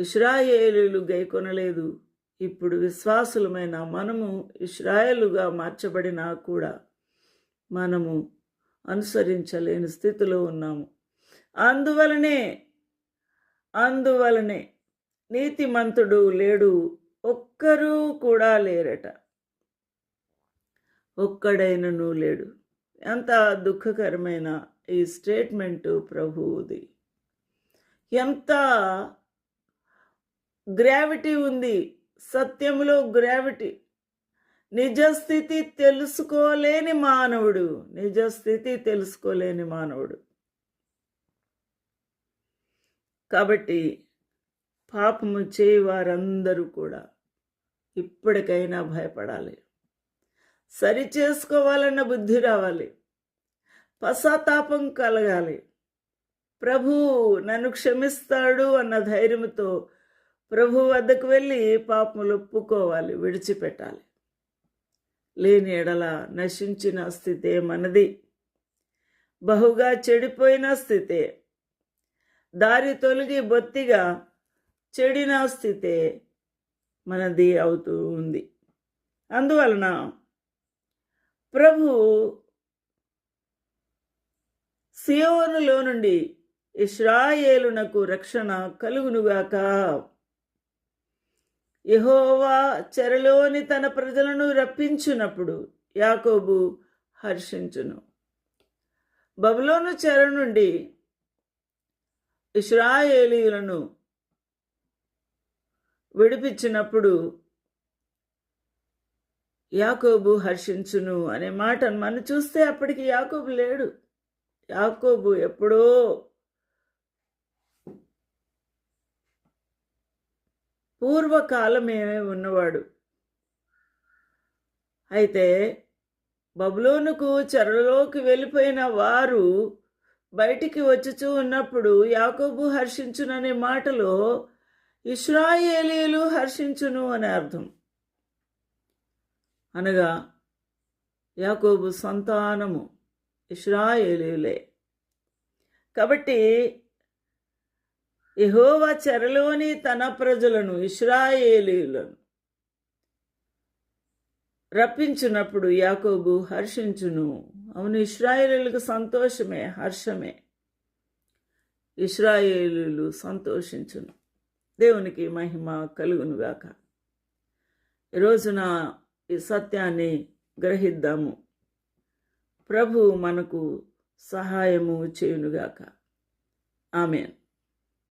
ఇస్రాయేలీలు గైకొనలేదు. ఇప్పుడు విశ్వాసులమైన మనము ఇస్రాయేలుగా మార్చబడినా కూడా మనము అనుసరించలేని స్థితిలో ఉన్నాము. అందువలనే అందువలనే నీతిమంతుడు లేడు ఒక్కరూ కూడా లేరట. ఒక్కడైనను లేడు. ఎంత దుఃఖకరమైన ఈ స్టేట్మెంటు ప్రభువుది. ఎంత గ్రావిటీ ఉంది. సత్యంలో గ్రావిటీ. నిజస్థితి తెలుసుకోలేని మానవుడు. నిజస్థితి తెలుసుకోలేని మానవుడు. కాబట్టి పాపము చేయి వారందరూ కూడా ఇప్పటికైనా భయపడాలి. సరి చేసుకోవాలన్న బుద్ధి రావాలి. పశ్చాత్తాపం కలగాలి. ప్రభు నన్ను క్షమిస్తాడు అన్న ధైర్యంతో ప్రభు వద్దకు వెళ్ళి పాపములు ఒప్పుకోవాలి విడిచిపెట్టాలి. లేని ఎడల నశించిన స్థితే మనది. బహుగా చెడిపోయిన స్థితే దారి తొలగి బొత్తిగా చెడిన స్థితే మనది అవుతూ ఉంది. అందువలన ప్రభు సియోనులో నుండి ఇస్రాయేలునకు రక్షణ కలుగునుగాక. యహోవా చెరలోని తన ప్రజలను రప్పించునప్పుడు యాకోబు హర్షించును. బబులోను చెర నుండి ఇస్రాయేలీలను విడిపించినప్పుడు యాకోబు హర్షించును అనే మాట మనం చూస్తే అప్పటికి యాకోబు లేడు. యాకోబు ఎప్పుడో పూర్వకాలమే ఉన్నవాడు. అయితే బబులోనుకు చెరలోకి వెళ్ళిపోయిన వారు బయటికి వచ్చుచూ ఉన్నప్పుడు యాకోబు హర్షించుననే మాటలో ఇస్రాయేలీలు హర్షించును అనే అర్థం. అనగా యాకోబు సంతానము ఇస్రాయేలీలే కాబట్టి యహోవా చెరలోని తన ప్రజలను ఇస్రాయేలీలను రప్పించినప్పుడు యాకోబు హర్షించును. అవును ఇస్రాయేలీలకు సంతోషమే హర్షమే. ఇస్రాయేలీలు సంతోషించును. దేవునికి మహిమ కలుగునుగాక. ఈ రోజున ఈ సత్యాన్ని గ్రహిద్దాము. ప్రభు మనకు సహాయము చేయునుగాక. ఆమెను.